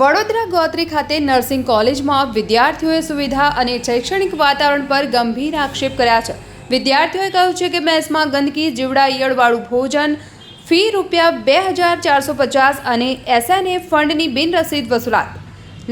વડોદરા ગોત્રી ખાતે નર્સિંગ કોલેજમાં વિદ્યાર્થીઓએ સુવિધા અને શૈક્ષણિક વાતાવરણ પર ગંભીર આક્ષેપ કર્યા છે. વિદ્યાર્થીઓએ કહ્યું છે કે મેસમાં ગંદકી, જીવડા, ઈયળવાળું ભોજન, ફી રૂપિયા બે હજાર ચારસો પચાસ અને એસએનએ ફંડની બિનરસીદ વસૂલાત.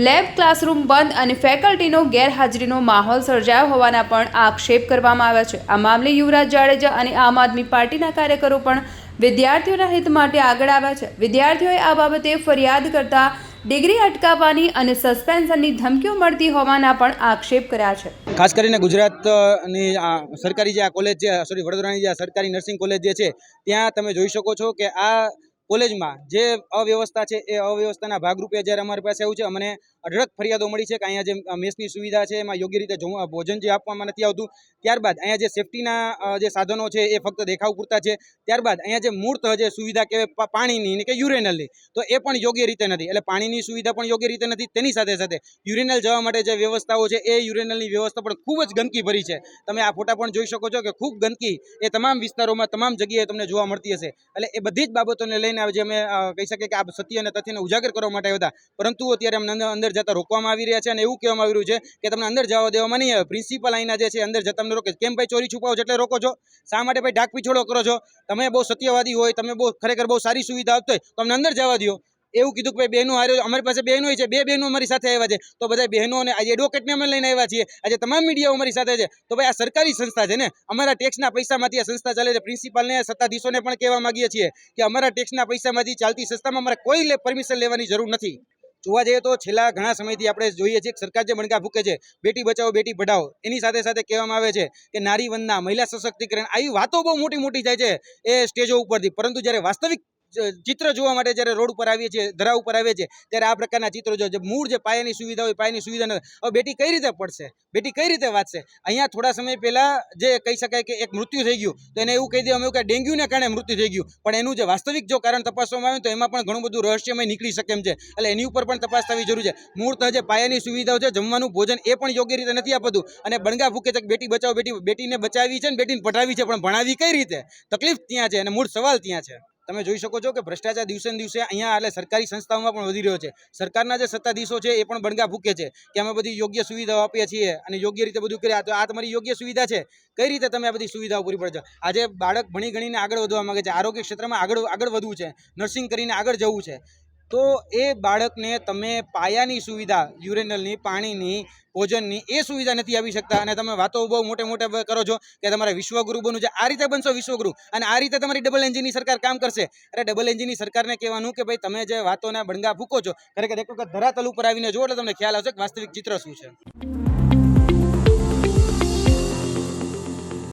લેબ ક્લાસરૂમ બંધ અને ફેકલ્ટીનો ગેરહાજરીનો માહોલ સર્જાયો હોવાના પણ આક્ષેપ કરવામાં આવ્યા છે. આ મામલે યુવરાજ જાડેજા અને આમ આદમી પાર્ટીના કાર્યકરો પણ વિદ્યાર્થીઓના હિત માટે આગળ આવ્યા છે. વિદ્યાર્થીઓએ આ બાબતે ફરિયાદ કરતા ડિગ્રી અટકાવવાની અને સસ્પેન્શનની ધમકીઓ મળતી હોવાના પણ આક્ષેપ કર્યા છે. ખાસ કરીને ગુજરાતની સરકારી જે આ કોલેજ છે, સોરી, વડોદરાની જે સરકારી નર્સિંગ કોલેજ જે છે, ત્યાં તમે જોઈ શકો છો કે આ કોલેજમાં જે અવ્યવસ્થા છે, એ અવ્યવસ્થાના ભાગરૂપે જ્યારે અમારી પાસે આવ્યું છે, અમને અઢળક ફરિયાદો મળી છે કે અહીંયા જે મેસની સુવિધા છે, એમાં યોગ્ય રીતે ભોજન જે આપવામાં નથી આવતું, ત્યારબાદ અહીંયા જે સેફટીના જે સાધનો છે એ ફક્ત દેખાવ પૂરતા છે, ત્યારબાદ અહીંયા જે મૂર્ત જે સુવિધા કહેવાય પાણીની કે યુરેનલની, તો એ પણ યોગ્ય રીતે નથી. એટલે પાણીની સુવિધા પણ યોગ્ય રીતે નથી, તેની સાથે સાથે યુરેનલ જવા માટે જે વ્યવસ્થાઓ છે એ યુરેનલની વ્યવસ્થા પણ ખૂબ જ ગંદકી ભરી છે. તમે આ ફોટા પણ જોઈ શકો છો કે ખૂબ ગંદકી એ તમામ વિસ્તારોમાં, તમામ જગ્યાએ તમને જોવા મળતી હશે. એટલે એ બધી જ બાબતોને લઈને આજે અમે કહી શકીએ કે આ સત્ય અને તથ્યને ઉજાગર કરવા માટે આવ્યા હતા. પરંતુ અત્યારે અમને અંદર જતા રોકવામાં આવી રહ્યા છે અને એવું કહેવામાં આવી રહ્યું છે કે તમને અંદર જવા દેવામાં નહીં આવે. પ્રિન્સિપલ અહીંના જે છે અંદર જતા તમને રોકે. કેમ ભાઈ ચોરી છુપાવો એટલે રોકો છો? શા માટે ભાઈ ઢાક પીછોડો કરો છો? તમે બહુ સત્યવાદી હોય, તમે બહુ ખરેખર બહુ સારી સુવિધા આપતો હોય, તો અમને અંદર જવા દો એવું કીધું કે ભાઈ બહેનો આવ્યો અમારી પાસે બહેનો છે, બે બહેનો અમારી સાથે આવ્યા છે. તો બધા બહેનો અને આજે એડવોકેટને અમે લઈને આવ્યા છીએ. આજે તમામ મીડિયાઓ અમારી સાથે છે. તો ભાઈ આ સરકારી સંસ્થા છે ને, અમારા ટેક્સના પૈસામાંથી આ સંસ્થા ચાલે છે. પ્રિન્સિપાલને સત્તાધીશોને પણ કહેવા માગીએ છીએ કે અમારા ટેક્સના પૈસામાંથી ચાલતી સંસ્થામાં અમારે કોઈ પરમિશન લેવાની જરૂર નથી. જોવા જઈએ તો છેલ્લા ઘણા સમયથી આપણે જોઈએ છીએ સરકાર જે મણકા ફૂકે છે, બેટી બચાવો, બેટી પઢાઓ, એની સાથે સાથે કહેવામાં આવે છે કે નારી વંદના, મહિલા સશક્તિકરણ, આવી વાતો બહુ મોટી મોટી જાય છે એ સ્ટેજો ઉપરથી. પરંતુ જ્યારે વાસ્તવિક ચિત્ર જોવા માટે જ્યારે રોડ ઉપર આવીએ છીએ, ધરા ઉપર આવીએ છીએ, ત્યારે આ પ્રકારના ચિત્રો જો મૂળ જે પાયાની સુવિધા હોય, પાયાની સુવિધા નથી હવે બેટી કઈ રીતે પડશે? બેટી કઈ રીતે વાંચશે? અહીંયા થોડા સમય પહેલાં જે કહી શકાય કે એક મૃત્યુ થઈ ગયું, તો એને એવું કહી દેવામાં આવ્યું કે ડેન્ગ્યુને કારણે મૃત્યુ થઈ ગયું. પણ એનું જે વાસ્તવિક જો કારણ તપાસવામાં આવે તો એમાં પણ ઘણું બધું રહસ્યમય નીકળી શકે એમ છે. એટલે એની ઉપર પણ તપાસ થવી જરૂરી છે. મૂળ તો જે પાયાની સુવિધાઓ છે, જમવાનું, ભોજન, એ પણ યોગ્ય રીતે નથી આપતું. અને બણગા ફૂકે છે બેટી બચાવો, બેટી બેટીને બચાવી છે ને બેટીને પઢાવી છે, પણ ભણાવી કઈ રીતે? તકલીફ ત્યાં છે અને મૂળ સવાલ ત્યાં છે. તમે જોઈ શકો છો કે ભ્રષ્ટાચાર દિવસે દિવસે અહીંયા એટલે સરકારી સંસ્થાઓમાં પણ વધી રહ્યો છે. સરકારના જે સત્તાધીશો છે એ પણ બણગા ભૂકે છે કે અમે બધી યોગ્ય સુવિધાઓ આપીએ છીએ અને યોગ્ય રીતે બધું કર્યા તો આ તમારી યોગ્ય સુવિધા છે. કઈ રીતે તમે આ બધી સુવિધાઓ પૂરી પડે છે આજે બાળક ભણી ગણીને આગળ વધવા માંગે છે. આરોગ્ય ક્ષેત્રમાં આગળ આગળ વધવું છે. નર્સિંગ કરીને આગળ જવું છે. તો એ બાળકને તમે પાયાની સુવિધા, યુરેનલની, પાણીની, ભોજનની, એ સુવિધા નથી આપી શકતા. અને તમે વાતો બહુ મોટે મોટે કરો છો કે તમારે વિશ્વગુરુ બનવું છે. આ રીતે બનશો વિશ્વગુરુ. અને આ રીતે તમારી ડબલ એન્જિનની સરકાર કામ કરશે. અરે ડબલ એન્જિનની સરકારને કહેવાનું કે ભાઈ તમે જે વાતોના બણગા ફૂકો છો, ખરેખર એક વખત ધરાતલ ઉપર આવીને જુઓ એટલે તમને ખ્યાલ આવશે કે વાસ્તવિક ચિત્ર શું છે.